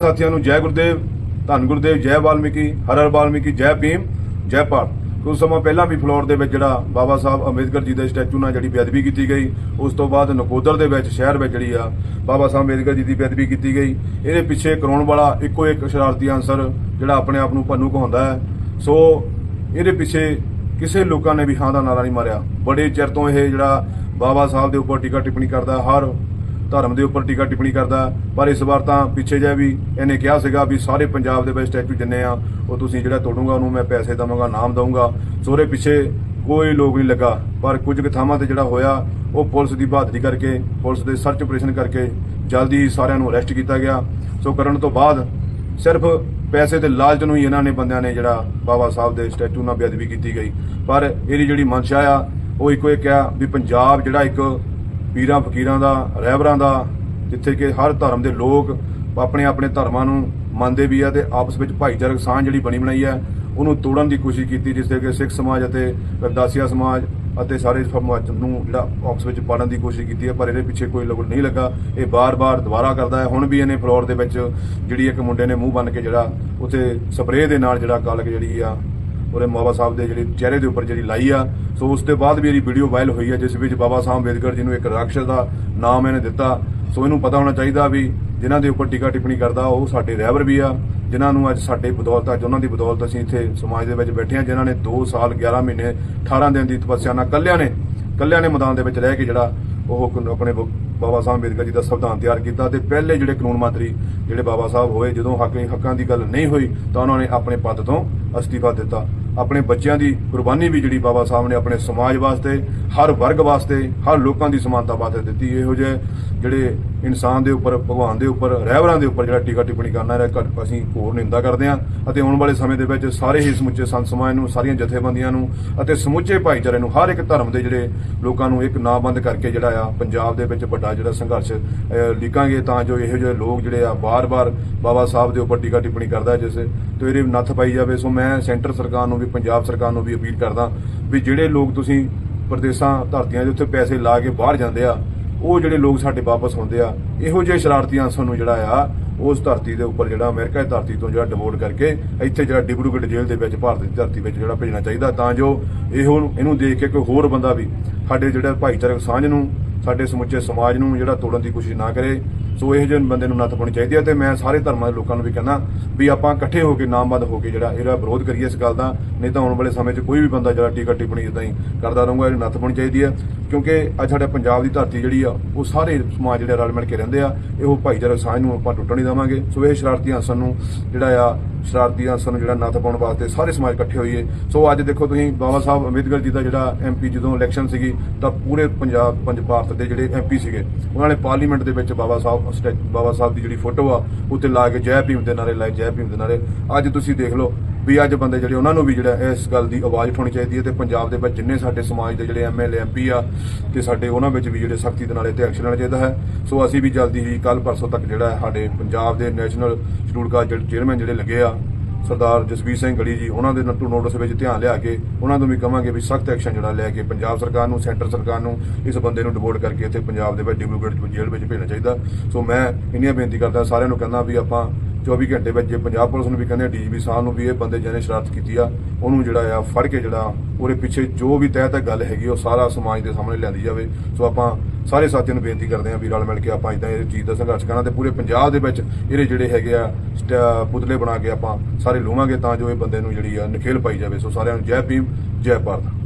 ਸਾਥੀਆਂ ਨੂੰ ਜੈ ਗੁਰਦੇਵ, ਧੰਨ ਗੁਰਦੇਵ, ਜੈ ਵਾਲਮੀਕੀ, ਹਰ ਹਰ ਵਾਲਮੀਕੀ, ਜੈ ਭੀਮ, ਜੈ ਭਾਰਤ। ਕੁਝ ਸਮਾਂ ਪਹਿਲਾਂ ਵੀ ਫਲੋਰ ਦੇ ਵਿੱਚ ਜਿਹੜਾ ਬਾਬਾ ਸਾਹਿਬ ਅੰਬੇਦਕਰ ਜੀ ਦੇ ਸਟੈਚੂ ਨਾਲ ਜਿਹੜੀ ਬੇਅਦਬੀ ਕੀਤੀ ਗਈ, ਉਸ ਤੋਂ ਬਾਅਦ ਨਕੋਦਰ ਦੇ ਵਿੱਚ, ਸ਼ਹਿਰ ਵਿੱਚ ਜਿਹੜੀ ਆ ਬਾਬਾ ਸਾਹਿਬ ਅੰਬੇਦਕਰ ਜੀ ਦੀ ਬੇਅਦਬੀ ਕੀਤੀ ਗਈ। ਇਹਦੇ ਪਿੱਛੇ ਕਰਾਉਣ ਵਾਲਾ ਇੱਕੋ ਇੱਕ ਸ਼ਰਾਰਤੀ ਅਨਸਰ ਜਿਹੜਾ ਆਪਣੇ ਆਪ ਨੂੰ ਪੰਨੂ ਕਹਾਉਂਦਾ ਹੈ। ਸੋ ਇਹਦੇ ਪਿੱਛੇ ਕਿਸੇ ਲੋਕਾਂ ਨੇ ਵੀ ਹਾਂ ਦਾ ਨਾਰਾ ਨਹੀਂ ਮਾਰਿਆ। ਬੜੇ ਚਿਰ ਤੋਂ ਇਹ ਜਿਹੜਾ ਬਾਬਾ ਸਾਹਿਬ ਦੇ ਉੱਪਰ ਟੀਕਾ ਟਿੱਪਣੀ ਕਰਦਾ, ਹਰ ਧਰਮ ਦੇ ਉੱਪਰ ਟੀਕਾ ਟਿੱਪਣੀ ਕਰਦਾ, ਪਰ ਇਸ ਵਾਰ ਤਾਂ ਪਿੱਛੇ ਜਿਹਾ ਵੀ ਇਹਨੇ ਕਿਹਾ ਸੀਗਾ ਵੀ ਸਾਰੇ ਪੰਜਾਬ ਦੇ ਵਿੱਚ ਸਟੈਚੂ ਜਿੰਨੇ ਆ, ਉਹ ਤੁਸੀਂ ਜਿਹੜਾ ਤੋੜੂਗਾ ਉਹਨੂੰ ਮੈਂ ਪੈਸੇ ਦਵਾਂਗਾ, ਨਾਮ ਦਵਾਂਗਾ। ਸੋਰੇ ਪਿੱਛੇ ਕੋਈ ਲੋਕ ਨਹੀਂ ਲੱਗਾ, ਪਰ ਕੁਝ ਕੁ ਥਾਵਾਂ ਤੇ ਜਿਹੜਾ ਹੋਇਆ, ਉਹ ਪੁਲਿਸ ਦੀ ਬਹਾਦਰੀ ਕਰਕੇ, ਪੁਲਿਸ ਦੇ ਸਰਚ ਆਪਰੇਸ਼ਨ ਕਰਕੇ ਜਲਦੀ ਹੀ ਸਾਰਿਆਂ ਨੂੰ ਅਰੈਸਟ ਕੀਤਾ ਗਿਆ। ਸੋ ਕਰਨ ਤੋਂ ਬਾਅਦ ਸਿਰਫ ਪੈਸੇ ਦੇ ਲਾਲਚ ਨੂੰ ਹੀ ਇਹਨਾਂ ਨੇ ਬੰਦਿਆਂ ਨੇ ਜਿਹੜਾ ਬਾਬਾ ਸਾਹਿਬ ਦੇ ਸਟੈਚੂ ਨਾਲ ਬੇਅਦਬੀ ਕੀਤੀ ਗਈ। ਪਰ ਇਹਦੀ ਜਿਹੜੀ ਮਨਸ਼ਾ ਆ, ਉਹ ਇੱਕੋ ਇੱਕ ਆ ਵੀ ਪੰਜਾਬ ਜਿਹੜਾ ਇੱਕ ਪੀਰਾਂ, ਫਕੀਰਾਂ ਦਾ, ਰਹਿਬਰਾਂ ਦਾ, ਜਿੱਥੇ ਕਿ ਹਰ ਧਰਮ ਦੇ ਲੋਕ ਆਪਣੇ ਆਪਣੇ ਧਰਮਾਂ ਨੂੰ ਮੰਨਦੇ ਵੀ ਆ ਤੇ ਆਪਸ ਵਿੱਚ ਭਾਈਚਾਰਕ ਸਾਂਝ ਜਿਹੜੀ ਬਣੀ ਬਣਾਈ ਹੈ ਉਹਨੂੰ ਤੋੜਨ ਦੀ ਕੋਸ਼ਿਸ਼ ਕੀਤੀ, ਜਿਸ ਦੇ ਕਿ ਸਿੱਖ ਸਮਾਜ ਅਤੇ ਰਵਿਦਾਸੀਆ ਸਮਾਜ ਅਤੇ ਸਾਰੇ ਸਮਾਜ ਨੂੰ ਜਿਹੜਾ ਆਪਸ ਵਿੱਚ ਪਾੜਨ ਦੀ ਕੋਸ਼ਿਸ਼ ਕੀਤੀ ਹੈ ਪਰ ਇਹਦੇ ਪਿੱਛੇ ਕੋਈ ਲੋਕ ਨਹੀਂ ਲੱਗਾ। ਇਹ ਬਾਰ-ਬਾਰ ਦੁਬਾਰਾ ਕਰਦਾ ਹੈ। ਹੁਣ ਵੀ ਇਹਨੇ ਫਲੋਰ ਦੇ ਵਿੱਚ ਜਿਹੜੀ ਇੱਕ ਮੁੰਡੇ ਨੇ ਮੂੰਹ ਬੰਨ ਕੇ ਜਿਹੜਾ, ਉੱਥੇ ਸਪਰੇਅ ਦੇ ਨਾਲ ਜਿਹੜਾ ਕਲਕ ਜਿਹੜੀ ਆ ਉਹਦੇ ਬਾਬਾ ਸਾਹਿਬ ਦੇ ਜਿਹੜੇ ਚਿਹਰੇ ਦੇ ਉੱਪਰ ਜਿਹੜੀ ਲਾਈ ਆ, ਸੋ ਉਸ ਤੋਂ ਬਾਅਦ ਵੀ ਇਹਦੀ ਵੀਡੀਓ ਵਾਇਰਲ ਹੋਈ ਆ, ਜਿਸ ਵਿੱਚ ਬਾਬਾ ਸਾਹਿਬ ਅੰਬੇਦਕਰ ਜੀ ਨੂੰ ਇੱਕ ਰਾਖਸ਼ ਦਾ ਨਾਮ ਇਹਨੇ ਦਿੱਤਾ। ਸੋ ਇਹਨੂੰ ਪਤਾ ਹੋਣਾ ਚਾਹੀਦਾ ਵੀ ਜਿਨ੍ਹਾਂ ਦੇ ਉੱਪਰ ਟੀਕਾ ਟਿੱਪਣੀ ਕਰਦਾ, ਉਹ ਸਾਡੇ ਰਹਿਬਰ ਵੀ ਆ, ਜਿਨ੍ਹਾਂ ਨੂੰ ਅੱਜ ਸਾਡੇ ਬਦੌਲਤ ਅੱਜ ਉਹਨਾਂ ਦੀ ਬਦੌਲਤ ਅਸੀਂ ਇੱਥੇ ਸਮਾਜ ਦੇ ਵਿੱਚ ਬੈਠੇ ਆ, ਜਿਨ੍ਹਾਂ ਨੇ 2 ਸਾਲ 11 ਮਹੀਨੇ 18 ਦਿਨ ਦੀ ਤਪੱਸਿਆ ਨਾਲ ਕੱਲਿਆਂ ਨੇ ਕੱਲਿਆਂ ਨੇ ਮੈਦਾਨ ਦੇ ਵਿੱਚ ਰਹਿ ਕੇ ਜਿਹੜਾ ਉਹ ਆਪਣੇ ਬਾਬਾ ਸਾਹਿਬ ਅੰਬੇਦਕਰ ਜੀ ਦਾ ਸੰਵਿਧਾਨ ਤਿਆਰ ਕੀਤਾ ਤੇ ਪਹਿਲੇ ਜਿਹੜੇ ਕਾਨੂੰਨ ਮੰਤਰੀ ਜਿਹੜੇ ਬਾਬਾ ਸਾਹਿਬ ਹੋਏ, ਜਦੋਂ ਹੱਕ, ਹੱਕਾਂ ਦੀ ਗੱਲ ਨਹੀਂ ਹੋਈ, ਤਾਂ ਉਹਨਾਂ ਨੇ ਆਪਣੇ ਪਦ ਤੋਂ ਅਸਤੀਫਾ ਦਿੱਤਾ। ਆਪਣੇ ਬੱਚਿਆਂ ਦੀ ਕੁਰਬਾਨੀ ਵੀ ਜਿਹੜੀ ਬਾਬਾ ਸਾਹਿਬ ਨੇ ਆਪਣੇ ਸਮਾਜ ਵਾਸਤੇ, ਹਰ ਵਰਗ ਵਾਸਤੇ, ਹਰ ਲੋਕਾਂ ਦੀ ਸਮਾਨਤਾ ਵਾਸਤੇ ਦਿੱਤੀ। ਇਹੋ ਜਿਹੇ ਜਿਹੜੇ ਇਨਸਾਨ ਦੇ ਉੱਪਰ, ਭਗਵਾਨ ਦੇ ਉੱਪਰ ਰਹਿਬਰਾਂ ਦੇ ਉੱਪਰ ਜਿਹੜਾ ਟੀਕਾ ਟਿੱਪਣੀ ਕਰਨਾ ਹੈ ਘੱਟ ਅਸੀਂ ਘੋਰ ਨਿੰਦਾ ਕਰਦੇ ਹਾਂ ਅਤੇ ਆਉਣ ਵਾਲੇ ਸਮੇਂ ਦੇ ਵਿੱਚ ਸਾਰੇ ਹੀ ਸਮੁੱਚੇ ਸੰਤ ਸਮਾਜ ਨੂੰ, ਸਾਰੀਆਂ ਜਥੇਬੰਦੀਆਂ ਨੂੰ ਅਤੇ ਸਮੁੱਚੇ ਭਾਈਚਾਰੇ ਨੂੰ, ਹਰ ਇੱਕ ਧਰਮ ਦੇ ਜਿਹੜੇ ਲੋਕਾਂ ਨੂੰ ਇੱਕ ਨਾਬੰਦ ਕਰਕੇ ਜਿਹੜਾ ਆ ਪੰਜਾਬ ਦੇ ਵਿੱਚ ਵੱਡਾ ਜਿਹੜਾ ਸੰਘਰਸ਼ ਲਿਖਾਂਗੇ ਤਾਂ ਜੋ ਇਹੋ ਜਿਹੇ ਲੋਕ ਜਿਹੜੇ ਆ ਬਾਰ-ਬਾਰ ਬਾਬਾ ਸਾਹਿਬ ਦੇ ਉੱਪਰ ਟੀਕਾ ਟਿੱਪਣੀ ਕਰਦਾ ਜਿਸ ਤੋਂ ਇਹਦੇ ਨੱਥ ਪਾਈ ਜਾਵੇ। ਸੋ ਮੈਂ ਸੈਂਟਰ ਸਰਕਾਰ ਨੂੰ ਵੀ ਪੰਜਾਬ ਸਰਕਾਰ ਨੂੰ ਵੀ ਅਪੀਲ ਕਰਦਾ ਵੀ ਜਿਹੜੇ ਲੋਕ ਤੁਸੀਂ ਪ੍ਰਦੇਸ਼ਾਂ ਧਰਤੀਆਂ ਦੇ ਉੱਤੇ ਪੈਸੇ ਲਾ ਕੇ ਬਾਹਰ ਜਾਂਦੇ ਆ, ਉਹ ਜਿਹੜੇ ਲੋਕ ਸਾਡੇ ਵਾਪਸ ਹੁੰਦੇ ਆ, ਇਹੋ ਜਿਹੇ ਸ਼ਰਾਰਤੀ ਅਨਸਰ ਨੂੰ ਜਿਹੜਾ ਆ, ਉਸ ਧਰਤੀ ਦੇ ਉੱਪਰ ਜਿਹੜਾ ਅਮਰੀਕਾ ਦੀ ਧਰਤੀ ਤੋਂ ਜਿਹੜਾ ਡਿਵੋਰਟ ਕਰਕੇ ਇੱਥੇ ਜਿਹੜਾ ਡਿਬਰੂਗੜ੍ਹ ਜੇਲ੍ਹ ਦੇ ਵਿੱਚ ਭਾਰਤ ਦੀ ਧਰਤੀ ਵਿੱਚ ਜਿਹੜਾ ਭੇਜਣਾ ਚਾਹੀਦਾ, ਤਾਂ ਜੋ ਇਹੋ ਇਹਨੂੰ ਦੇਖ ਕੇ ਕੋਈ ਹੋਰ ਬੰਦਾ ਵੀ ਸਾਡੇ ਜਿਹੜਾ ਭਾਈਚਾਰਕ ਸਾਂਝ ਨੂੰ, ਸਾਡੇ ਸਮੁੱਚੇ ਸਮਾਜ ਨੂੰ ਜਿਹੜਾ ਤੋੜਨ ਦੀ ਕੋਸ਼ਿਸ਼ ਨਾ ਕਰੇ ਸੋ ਇਹੋ ਜਿਹੇ ਬੰਦੇ ਨੂੰ ਨੱਥ ਪਾਉਣੀ ਚਾਹੀਦੀ ਹੈ ਤੇ ਮੈਂ ਸਾਰੇ ਧਰਮਾਂ ਦੇ ਲੋਕਾਂ ਨੂੰ ਵੀ ਕਹਿੰਦਾ ਵੀ ਆਪਾਂ ਇਕੱਠੇ ਹੋ ਕੇ ਨਾਮਬੰਦ ਹੋ ਕੇ ਜਿਹੜਾ ਇਹਦਾ ਵਿਰੋਧ ਕਰੀਏ ਇਸ ਗੱਲ ਦਾ, ਨਹੀਂ ਤਾਂ ਆਉਣ ਵਾਲੇ ਸਮੇਂ 'ਚ ਕੋਈ ਵੀ ਬੰਦਾ ਜਿਹੜਾ ਟੀਕਾ ਟਿੱਪਣੀ ਇਦਾਂ ਹੀ ਕਰਦਾ ਰਹੂਗਾ, ਇਹਨੂੰ ਨੱਥ ਪਾਉਣੀ ਚਾਹੀਦੀ ਹੈ ਕਿਉਂਕਿ ਅੱਜ ਸਾਡੇ ਪੰਜਾਬ ਦੀ ਧਰਤੀ ਜਿਹੜੀ ਆ, ਉਹ ਸਾਰੇ ਸਮਾਜ ਜਿਹੜੇ ਰਲ ਮਿਲ ਕੇ ਰਹਿੰਦੇ ਆ, ਇਹੋ ਭਾਈਚਾਰਕ ਸਾਂਝ ਨੂੰ ਆਪਾਂ ਟੁੱਟਣ ਨਹੀਂ ਦੇਵਾਂਗੇ। ਸੋ ਇਹ ਸ਼ਰਾਰਤੀ ਅਨਸਰ ਨੂੰ ਜਿਹੜਾ ਆ, ਸ਼ਰਾਰਤੀ ਅਨਸਰ ਨੂੰ ਜਿਹੜਾ ਨੱਥ ਪਾਉਣ ਵਾਸਤੇ ਸਾਰੇ ਸਮਾਜ ਇਕੱਠੇ ਹੋਈਏ। ਸੋ ਅੱਜ ਦੇਖੋ ਤੁਸੀਂ ਬਾਬਾ ਸਾਹਿਬ ਅੰਬੇਦਕਰ ਜੀ ਦਾ ਜਿਹੜਾ ਐਮਪੀ ਜਦੋਂ ਇਲੈਕਸ਼ਨ ਸੀਗੀ, ਤਾਂ ਪੂਰੇ ਪੰਜਾਬ, ਪੰਜ ਭਾਰਤ ਦੇ ਜਿਹੜੇ ਐਮਪੀ ਸੀਗੇ, ਉਹਨਾਂ ਨੇ ਪਾਰਲੀਮੈਂਟ ਦੇ ਵਿੱਚ ਬਾਬਾ ਸਾਹਿਬ ਸਟੈਚ ਬਾਬਾ ਸਾਹਿਬ ਦੀ ਜਿਹੜੀ ਫੋਟੋ ਆ ਉੱਤੇ ਲਾ ਕੇ ਜੈ ਭੀਮ ਦੇ ਨਾਰੇ ਲਾਏ, ਜੈ ਭੀਮ ਦੇ ਨਾਰੇ। ਅੱਜ ਤੁਸੀਂ ਦੇਖ ਲਓ ਵੀ ਅੱਜ ਬੰਦੇ ਜਿਹੜੇ ਉਹਨਾਂ ਨੂੰ ਵੀ ਜਿਹੜਾ ਇਸ ਗੱਲ ਦੀ ਆਵਾਜ਼ ਉਠਾਉਣੀ ਚਾਹੀਦੀ ਹੈ ਤੇ ਪੰਜਾਬ ਦੇ ਵਿੱਚ ਜਿੰਨੇ ਸਾਡੇ ਸਮਾਜ ਦੇ ਜਿਹੜੇ ਐਮਐਲਏ ਐਮਪੀ ਆ ਤੇ ਸਾਡੇ ਉਹਨਾਂ ਵਿੱਚ ਵੀ ਜਿਹੜੇ ਸਖਤੀ ਦੇ ਨਾਲ ਇਹ ਤੇ ਐਕਸ਼ਨ ਲੈਣਾ ਚਾਹੀਦਾ ਹੈ। ਸੋ ਅਸੀਂ ਵੀ ਜਲਦੀ ਹੀ ਕੱਲ ਪਰਸੋਂ ਤੱਕ ਜਿਹੜਾ ਸਾਡੇ ਪੰਜਾਬ ਦੇ ਨੈਸ਼ਨਲ ਸ਼ਡਿਊਲ ਕਾਸਟ ਚੇਅਰਮੈਨ ਜਿਹੜੇ ਲੱਗੇ ਆ ਸਰਦਾਰ ਜਸਵੀਰ ਸਿੰਘ ਗੜੀ ਜੀ, ਉਹਨਾਂ ਦੇ ਨੱਟੂ ਨੋਟਿਸ ਵਿੱਚ ਧਿਆਨ ਲਿਆ ਕੇ ਉਹਨਾਂ ਨੂੰ ਵੀ ਕਵਾਂਗੇ ਵੀ ਸਖਤ ਐਕਸ਼ਨ ਜਿਹੜਾ ਲੈ ਕੇ ਪੰਜਾਬ ਸਰਕਾਰ ਨੂੰ, ਸੈਂਟਰ ਸਰਕਾਰ ਨੂੰ ਇਸ ਬੰਦੇ ਨੂੰ ਡਿਪੋਰਟ ਕਰਕੇ ਇੱਥੇ ਪੰਜਾਬ ਦੇ ਵਿੱਚ ਡਿਬਰੂਗੜ੍ਹ ਜੇਲ੍ਹ ਵਿੱਚ ਭੇਜਣਾ ਚਾਹੀਦਾ। ਸੋ ਮੈਂ ਇੰਨੀਆਂ ਬੇਨਤੀ ਕਰਦਾ, ਸਾਰਿਆਂ ਨੂੰ ਕਹਿੰਦਾ ਵੀ ਆਪਾਂ 24 ਘੰਟੇ ਵਿੱਚ ਜੇ ਪੰਜਾਬ ਪੁਲਿਸ ਨੂੰ ਵੀ ਕਹਿੰਦੇ ਡੀਜੀਪੀ ਸਾਹਿਬ ਨੂੰ ਵੀ ਇਹ ਬੰਦੇ ਜਿਹਨੇ ਸ਼ਰਾਰਤ ਕੀਤੀ ਆ, ਉਹਨੂੰ ਜਿਹੜਾ ਆ ਫੜ ਕੇ ਜਿਹੜਾ ਉਹਦੇ ਪਿੱਛੇ ਜੋ ਵੀ ਤਹਿ ਤੱਕ ਗੱਲ ਹੈਗੀ ਉਹ ਸਾਰਾ ਸਮਾਜ ਦੇ ਸਾਹਮਣੇ ਲਿਆਂਦੀ ਜਾਵੇ। ਸੋ ਆਪਾਂ ਸਾਰੇ ਸਾਥੀਆਂ ਨੂੰ ਬੇਨਤੀ ਕਰਦੇ ਹਾਂ ਵੀ ਰਲ ਮਿਲ ਕੇ ਆਪਾਂ ਇਦਾਂ ਇਹ ਚੀਜ਼ ਦਾ ਸੰਘਰਸ਼ ਕਰਨਾ ਤੇ ਪੂਰੇ ਪੰਜਾਬ ਦੇ ਵਿੱਚ ਇਹਦੇ ਜਿਹੜੇ ਹੈਗੇ ਆ ਸਟ- ਪੁਤਲੇ ਬਣਾ ਕੇ ਆਪਾਂ ਸਾਰੇ ਲੂਵਾਂਗੇ ਤਾਂ ਜੋ ਇਹ ਬੰਦੇ ਨੂੰ ਜਿਹੜੀ ਆ, ਨਖੇਲ ਪਾਈ ਜਾਵੇ। ਸੋ ਸਾਰਿਆਂ ਨੂੰ ਜੈ ਭੀਮ, ਜੈ ਭਾਰਤ।